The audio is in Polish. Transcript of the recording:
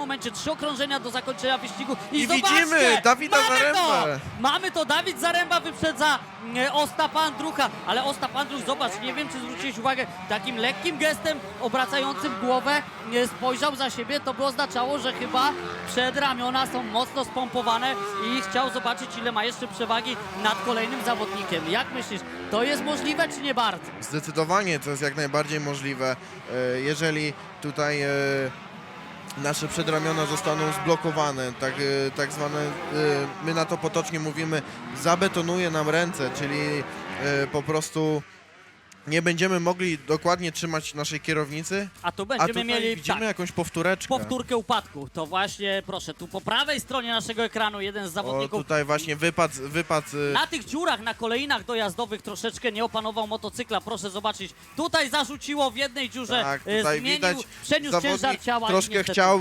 momencie trzy okrążenia do zakończenia wyścigu i, I zobaczcie, widzimy Dawida mamy. To! Mamy to, Dawid Zaręba wyprzedza e, Ostap Andrucha, ale Ostap Andruch, zobacz, nie wiem czy zwróciłeś uwagę, takim lekkim gestem obracającym głowę spojrzał za siebie, to by oznaczało, że chyba przedramiona są mocno spompowane i chciał zobaczyć ile ma jeszcze przewagi nad kolejnym zawodnikiem. Jak myślisz, to jest możliwe czy nie bardzo? Zdecydowanie to jest jak najbardziej możliwe. E, Jeżeli tutaj e, nasze przedramiona zostaną zblokowane, tak, e, tak zwane, e, my na to potocznie mówimy, zabetonuje nam ręce, czyli e, po prostu nie będziemy mogli dokładnie trzymać naszej kierownicy, A tu a będziemy tutaj mieli widzimy tak, jakąś powtóreczkę. powtórkę upadku. To właśnie, proszę, tu po prawej stronie naszego ekranu jeden z O, zawodników tutaj właśnie wypad, wypad e, Na tych dziurach, na kolejnach dojazdowych troszeczkę nie opanował motocykla. Proszę zobaczyć, tutaj zarzuciło w jednej dziurze, tak, e, tutaj zmienił, widać przeniósł ciężar zawodnik ciała. i troszkę niestety chciał